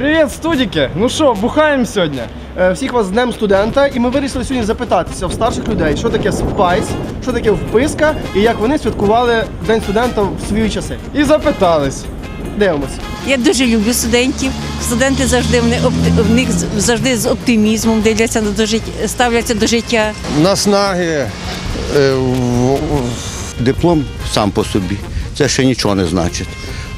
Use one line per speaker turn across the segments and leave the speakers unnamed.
Привіт, студіки! Ну що, бухаємо сьогодні?
Е, Всіх вас з Днем студента, і ми вирішили сьогодні запитатися в старших людей, що таке спайс, що таке вписка і як вони святкували День студента в свої часи.
І запитались.
Дивимось.
Я дуже люблю студентів. Студенти завжди в них завжди з оптимізмом дивляться до життя, ставляться до життя.
наснаги. е,
Диплом сам по собі. Це ще нічого не значить.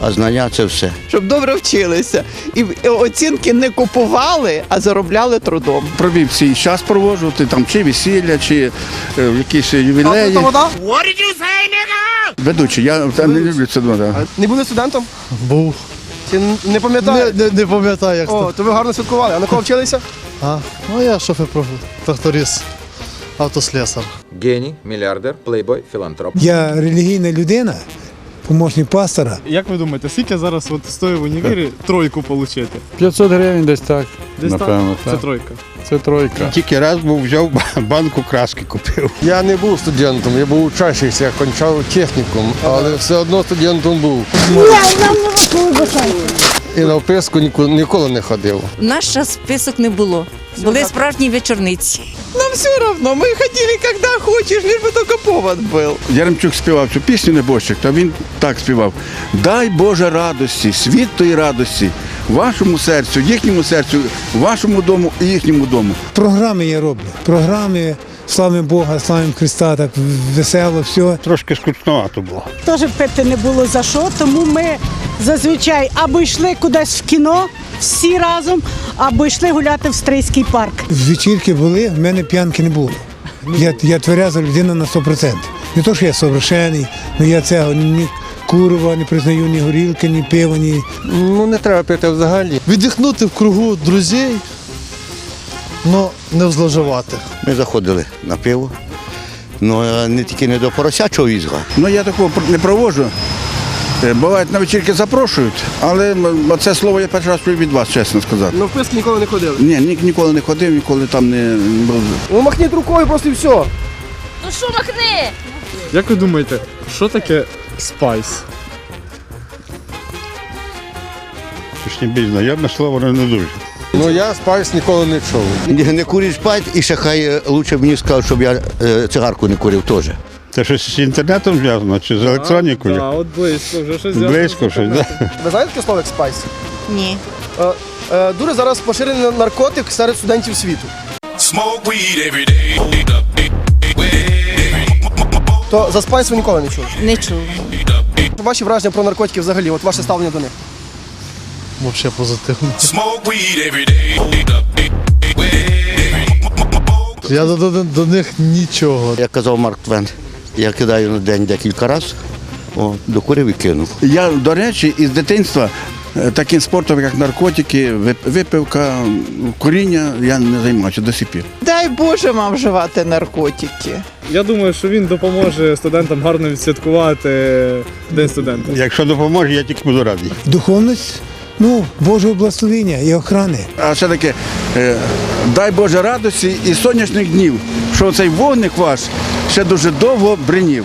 А знання це все.
щоб добре вчилися. І оцінки не купували, а заробляли трудом.
провів свій час проводжувати, там чи весілля, чи е, якісь ювілеї.
А вода?
Ведучий, я та, не люблю це. Да.
Не були студентом?
Був.
Н- не пам'ятаєте?
Не, не, не пам'ятаю, як
О, то ви гарно святкували. А на кого вчилися?
А? Ну я шофер тракторист, автослесар.
Геній, мільярдер, плейбой, філантроп.
Я релігійна людина, помощник пастора.
Як ви думаєте, скільки зараз от стоїть в універі тройку отримати?
500 гривень десь так.
Десь
Напевно,
так? Це
так.
тройка.
Це тройка.
Тільки раз був взяв банку краски купив.
Я не був студентом, я був учащийся, я кончав технікум, але все одно студентом був. І на вписку ніколи, ніколи не ходив.
В наш час список не було. Були справжні вечорниці.
Нам все одно, ми ходили, коли хочеш, лиш би тільки повод був.
Яремчук співав цю пісню Небожчик, то він так співав. Дай Боже радості, світлої радості, вашому серцю, їхньому серцю, вашому дому і їхньому дому.
Програми я роблю. Програми славимо Бога, славимо Христа, так весело, все.
Трошки скучновато було.
Теж пити не було за що, тому ми зазвичай або йшли кудись в кіно всі разом, або йшли гуляти в Стрийський парк.
Вечірки були, в мене п'янки не було. Я, я твереза людина на 100%. Не то, що я совершений, але я цього ні курва не признаю, ні горілки, ні пива, ні.
Ну не треба пити взагалі.
Віддихнути в кругу друзей, але не зловживати.
Ми заходили на пиво. Ну, не тільки не до поросячого візга.
Ну я такого не проводжу. Е, Бувають на вечірки запрошують, але це слово я перший раз чую від вас, чесно сказати.
На вписки ніколи не ходили.
Ні, ні, ніколи не ходив, ніколи там не був.
Ну махніть рукою просто і все.
Ну що махни?
Як ви думаєте, що таке спайс?
Щось не більш знайоме слово, але не дуже.
Ну я спайс ніколи не чув.
Не, не куриш спать, і ще хай е, лучше б мені сказав, щоб я е, цигарку не курив теж.
Це щось з інтернетом зв'язано чи з електронікою?
Так, от близько, вже щось
Близько щось, да?
Ви знаєте таке слово як спайс?
Ні.
Е, е, Дуже зараз поширений наркотик серед студентів світу. То за спайс ви ніколи не чули.
Не чула.
Ваші враження про наркотики взагалі, от ваше ставлення до них.
Взагалі позитивно. Я до, до, до них нічого.
Як казав Марк Твен, я кидаю на день декілька разів, о, докурив і кинув.
Я, до речі, із дитинства е, таким спортом, як наркотики, випивка, куріння, я не займався до сих пір.
Дай Боже вам вживати наркотики.
Я думаю, що він допоможе студентам гарно відсвяткувати День студента.
Якщо допоможе, я тільки буду радий.
Духовність, ну, Божого благословення і охрани.
А все таки, е, дай Боже радості і сонячних днів, що цей вогник ваш ще дуже довго бринів.